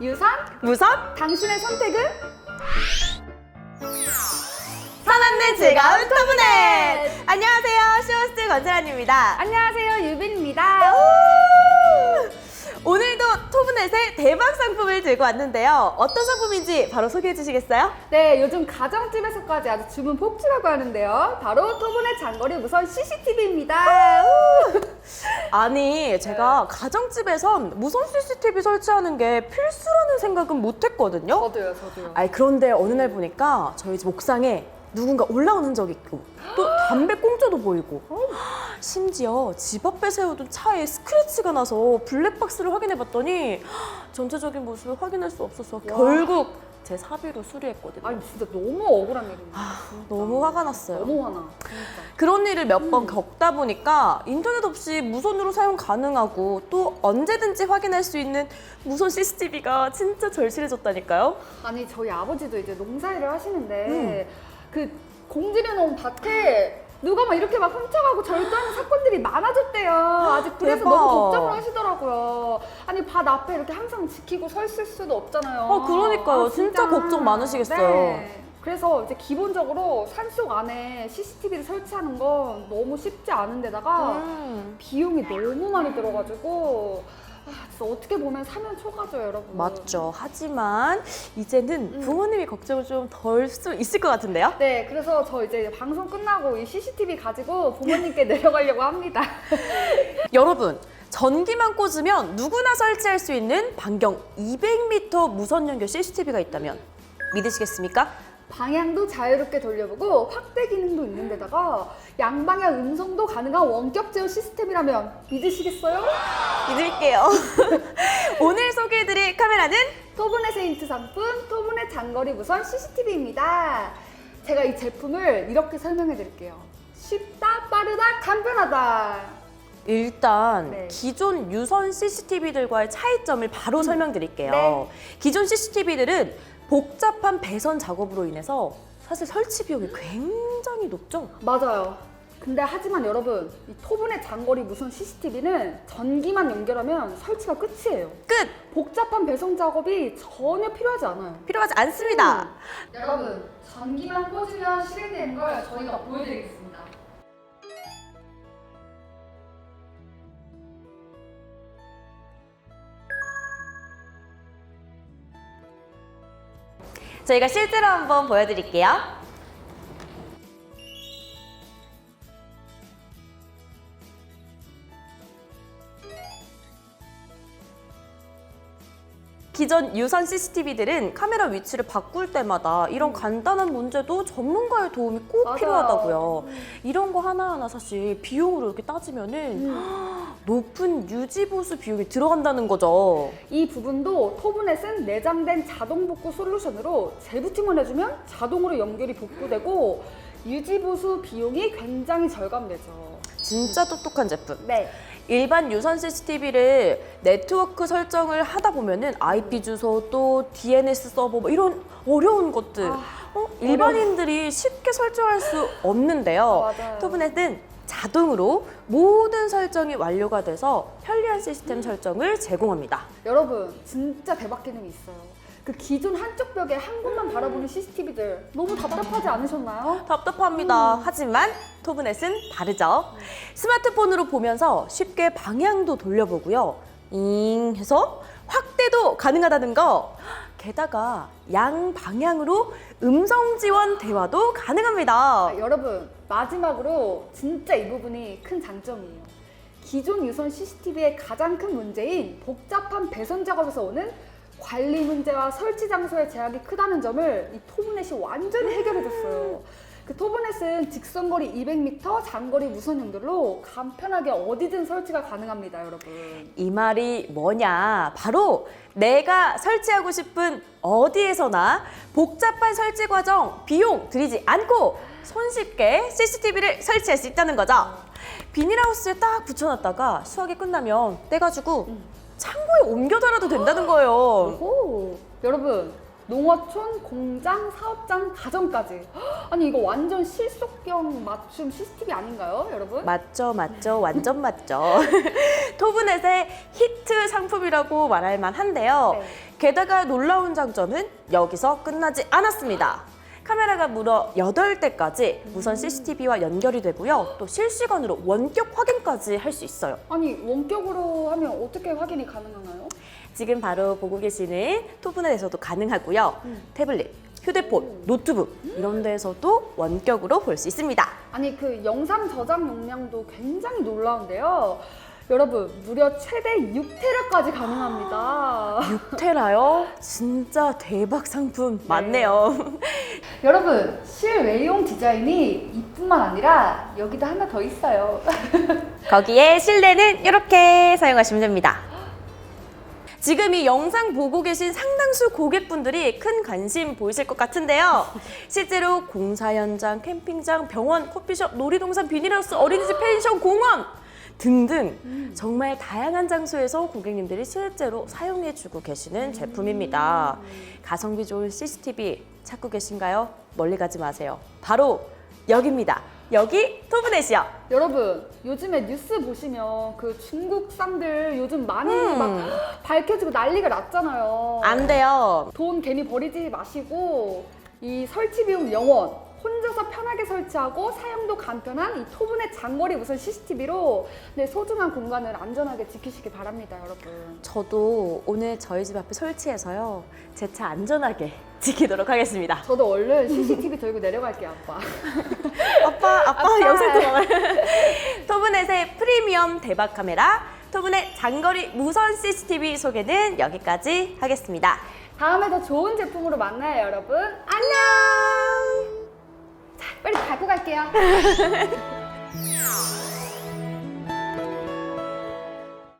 유선? 무선 당신의 선택은? 산업는 즐거운 터브넷 안녕하세요 쇼호스트 권세란입니다 안녕하세요, 유빈입니다. 토브넷의 대박 상품을 들고 왔는데요 어떤 상품인지 바로 소개해 주시겠어요? 네, 요즘 가정집에서까지 아주 주문 폭주라고 하는데요. 바로 토분의 장거리 무선 CCTV입니다. 아니 제가 가정집에선 무선 CCTV 설치하는 게 필수라는 생각은 못 했거든요 저도요, 저도요. 아니 그런데 어느 날 보니까 저희 집 옥상에 누군가 올라오는 적 있고 또 담배 꽁초도 보이고 심지어 집 앞에 세워둔 차에 스크래치가 나서 블랙박스를 확인해봤더니 전체적인 모습을 확인할 수 없어서 결국 제 사비로 수리했거든요. 아니, 진짜 너무 억울한 일입니다. 진짜. 너무 화가 났어요. 너무 화나. 진짜. 그런 일을 몇 번 겪다 보니까 인터넷 없이 무선으로 사용 가능하고 또 언제든지 확인할 수 있는 무선 CCTV가 진짜 절실해졌다니까요. 아니, 저희 아버지도 이제 농사일을 하시는데, 음. 그 공들여놓은 밭에 누가 막 이렇게 막 훔쳐가고 절도하는 사건들이 많아졌대요. 아직 그래서 대박. 너무 걱정을 하시더라고요. 아니 밭 앞에 이렇게 항상 지키고 서 있을 수도 없잖아요. 어, 그러니까요. 진짜 걱정 많으시겠어요. 네. 그래서 이제 기본적으로 산속 안에 CCTV를 설치하는 건 너무 쉽지 않은데다가 음. 비용이 너무 많이 들어가지고 아, 진짜 어떻게 보면 사면 초과죠, 여러분. 맞죠. 하지만 이제는 음. 부모님이 걱정을 좀 덜 수 있을 것 같은데요? 네, 그래서 저 이제 방송 끝나고 이 CCTV 가지고 부모님께 내려가려고 합니다. 여러분, 전기만 꽂으면 누구나 설치할 수 있는 반경 200m 무선 연결 CCTV가 있다면 믿으시겠습니까? 방향도 자유롭게 돌려보고 확대 기능도 있는 데다가 양방향 음성도 가능한 원격 제어 시스템이라면 믿으시겠어요? 믿을게요. 오늘 소개해드릴 카메라는 토브넷 세인트 상품 토브넷 장거리 무선 CCTV입니다. 제가 이 제품을 이렇게 설명해 드릴게요. 쉽다, 빠르다, 간편하다. 일단 네. 기존 유선 CCTV들과의 차이점을 바로 설명드릴게요. 네. 기존 CCTV들은 복잡한 배선 작업으로 인해서 사실 설치 비용이 굉장히 높죠. 맞아요. 근데 하지만 여러분, 이 토브넷 장거리 무선 CCTV는 전기만 연결하면 설치가 끝이에요. 끝! 복잡한 배송 작업이 전혀 필요하지 않아요. 필요하지 않습니다. 여러분, 전기만 꽂으면 실행되는 걸 저희가 보여드리겠습니다. 저희가 실제로 한번 보여드릴게요. 기존 유선 CCTV들은 카메라 위치를 바꿀 때마다 이런 간단한 문제도 전문가의 도움이 꼭 맞아요. 필요하다고요. 이런 거 하나하나 사실 비용으로 이렇게 따지면은 높은 유지 보수 비용이 들어간다는 거죠. 이 부분도 토브넷은 내장된 자동 복구 솔루션으로 재부팅만 해주면 자동으로 연결이 복구되고 유지 보수 비용이 굉장히 절감되죠. 진짜 똑똑한 제품. 네. 일반 유선 CCTV를 네트워크 설정을 하다 보면은 IP 주소 또 DNS 서버 뭐 이런 어려운 것들 아, 어? 일반인들이 쉽게 설정할 수 없는데요. 맞아요. 토브넷은 자동으로 모든 설정이 완료가 돼서 편리한 시스템 설정을 제공합니다. 여러분, 진짜 대박 기능이 있어요. 그 기존 한쪽 벽에 한 곳만 바라보는 CCTV들 너무 답답하지 않으셨나요? 답답합니다. 하지만 토브넷은 다르죠. 스마트폰으로 보면서 쉽게 방향도 돌려보고요. 잉 해서 확대도 가능하다는 거. 게다가 양 방향으로 음성 지원 대화도 가능합니다. 아, 여러분 마지막으로 진짜 이 부분이 큰 장점이에요. 기존 유선 CCTV의 가장 큰 문제인 복잡한 배선 작업에서 오는 관리 문제와 설치 장소의 제약이 크다는 점을 이 토브넷이 완전히 해결해줬어요. 그 토브넷은 직선거리 200m, 장거리 무선 연결로 간편하게 어디든 설치가 가능합니다, 여러분. 이 말이 뭐냐? 바로 내가 설치하고 싶은 어디에서나 복잡한 설치 과정, 비용 들이지 않고 손쉽게 CCTV를 설치할 수 있다는 거죠. 비닐하우스에 딱 붙여놨다가 수확이 끝나면 떼가지고 창고에 옮겨둬라도 된다는 거예요. 오, 여러분 농어촌, 공장, 사업장, 가정까지. 아니 이거 완전 실속형 맞춤 CCTV 아닌가요, 여러분? 맞죠, 맞죠, 완전 맞죠. 토브넷의 히트 상품이라고 말할 만한데요. 네. 게다가 놀라운 장점은 여기서 끝나지 않았습니다. 카메라가 무려 8대까지 무선 CCTV와 연결이 되고요. 또 실시간으로 원격 확인까지 할 수 있어요. 아니 원격으로 하면 어떻게 확인이 가능한가요? 지금 바로 보고 계시는 토브넷에서도 가능하고요. 음. 태블릿, 휴대폰, 노트북 이런 데서도 원격으로 볼 수 있습니다. 아니 그 영상 저장 용량도 굉장히 놀라운데요. 여러분 무려 최대 6테라까지 가능합니다. 6테라요? 진짜 대박 상품 맞네요. 여러분 실외용 디자인이 이뿐만 아니라 여기도 하나 더 있어요. 거기에 실내는 이렇게 사용하시면 됩니다. 지금 이 영상 보고 계신 상당수 고객분들이 큰 관심 보이실 것 같은데요. 실제로 공사 현장, 캠핑장, 병원, 커피숍, 놀이동산, 비닐하우스, 어린이집, 펜션, 공원 등등 정말 다양한 장소에서 고객님들이 실제로 사용해주고 계시는 제품입니다. 가성비 좋은 CCTV 찾고 계신가요? 멀리 가지 마세요. 바로 여기입니다. 여기 토브넷이요. 여러분 요즘에 뉴스 보시면 그 중국산들 요즘 많이 음. 막 밝혀지고 난리가 났잖아요. 안 돼요. 돈 괜히 버리지 마시고 이 설치 비용 영원 혼자서 편하게 설치하고 사용도 간편한 이 토분의 장거리 무선 CCTV로 내 소중한 공간을 안전하게 지키시기 바랍니다, 여러분. 저도 오늘 저희 집 앞에 설치해서요. 제 차 안전하게 지키도록 하겠습니다. 저도 얼른 CCTV 들고 내려갈게요, 아빠. 아빠, 아빠. 영상 통화. 토브넷의 프리미엄 대박 카메라, 토브넷 장거리 무선 CCTV 소개는 여기까지 하겠습니다. 다음에 더 좋은 제품으로 만나요, 여러분. 안녕. 자, 빨리 밟고 갈게요.